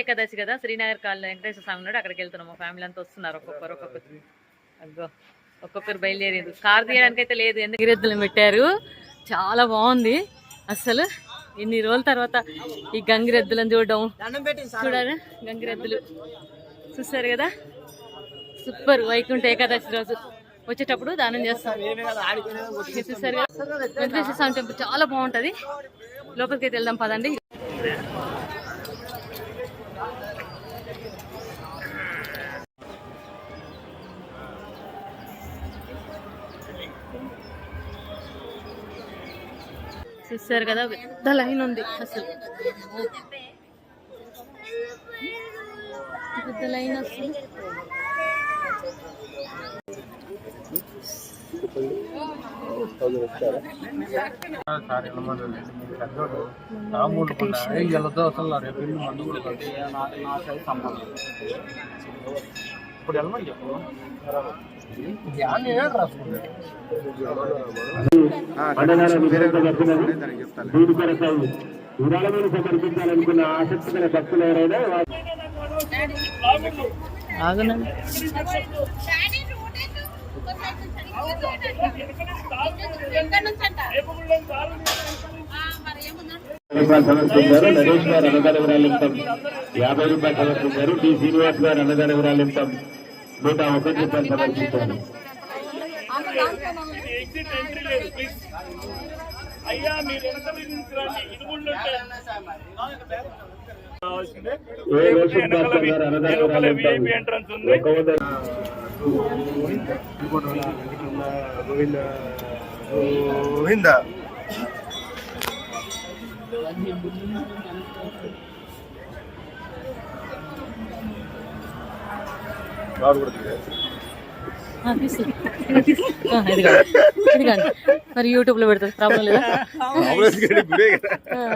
ఏకాదశి కదా? శ్రీనగర్ కాలనీ వెంకటేశ్వర స్వామి ఉన్నాడు. అక్కడికి వెళ్తున్నాం. మా ఫ్యామిలీ అంతా వస్తున్నారు ఒక్కొక్కరు ఒక్కొక్కరు. అగ్గో ఒక్కొక్కరు బయలుదేరారు. కార్ తీయడానికి అయితే లేదు. ఎందుకు? గిరెద్దులు పెట్టారు. చాలా బాగుంది. అసలు ఇన్ని రోజుల తర్వాత ఈ గంగిరెద్దులను చూడడం చూడాలి గంగిరెద్దులు. చూస్తారు కదా? సూపర్ వైకుంఠ ఏకాదశి రోజు. వచ్చేటప్పుడు దానం చేస్తాం. ఇది చూస్తారు కదా? వెంకటేశ్వర స్వామి టెంపుల్ చాలా బాగుంటది. లోపలికి అయితే వెళ్దాం పదండి. చూస్తారు కదా పెద్ద లైన్ ఉంది అసలు. పెద్ద లైన్ మండలాల విభజన జరుగుతున్నది దీని కొరకు విరాళమైన సమర్పించాలనుకున్న భక్తులు ఎవరైనా రూపాయలు సమర్పించారు నరేష్ గారు అన్నదాన యాభై రూపాయలు సమర్పించారు టి శ్రీనివాస్ గారు అన్నదాన విరాళింతం నూట ఒకటి రూపాయలు సమర్పించారు గోవింద. ఆ, మరి యూట్యూబ్లో పెడుతుంది ప్రాబ్లం లేదా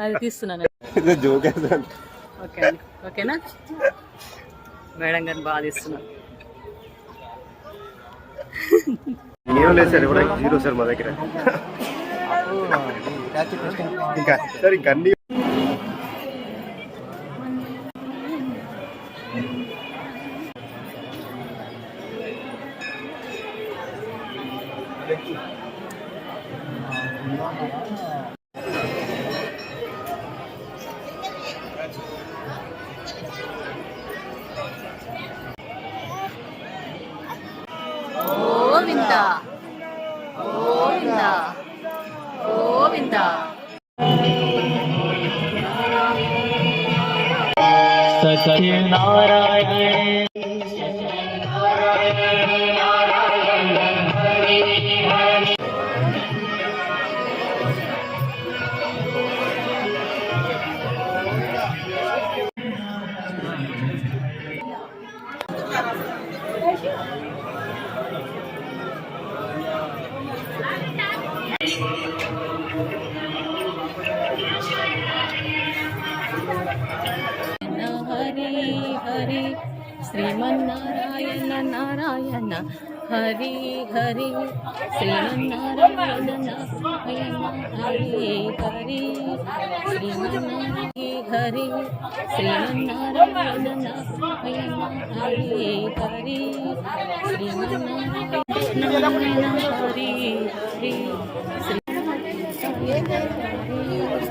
అది తీస్తున్నాను ఓకే అండి ఓకేనా మేడం గారిని బాగా తీస్తున్నాను ఏం లేదు సార్ ఎవడ జీరో సార్ మా దగ్గర. ఇంకా సార్ ఇంకా అన్ని గోవింద గోవింద గోవింద హరి హరి శ్రీమన్నారాయణ నారాయణ హరి హరి శ్రీమన్నారాయణ నారాయణ హరి హరి శ్రీమన్నారాయణ హరి శ్రీమన్నారాయణ నారాయణ హరి హరి శ్రీమన్నారాయణ హరి హరి శ్రీ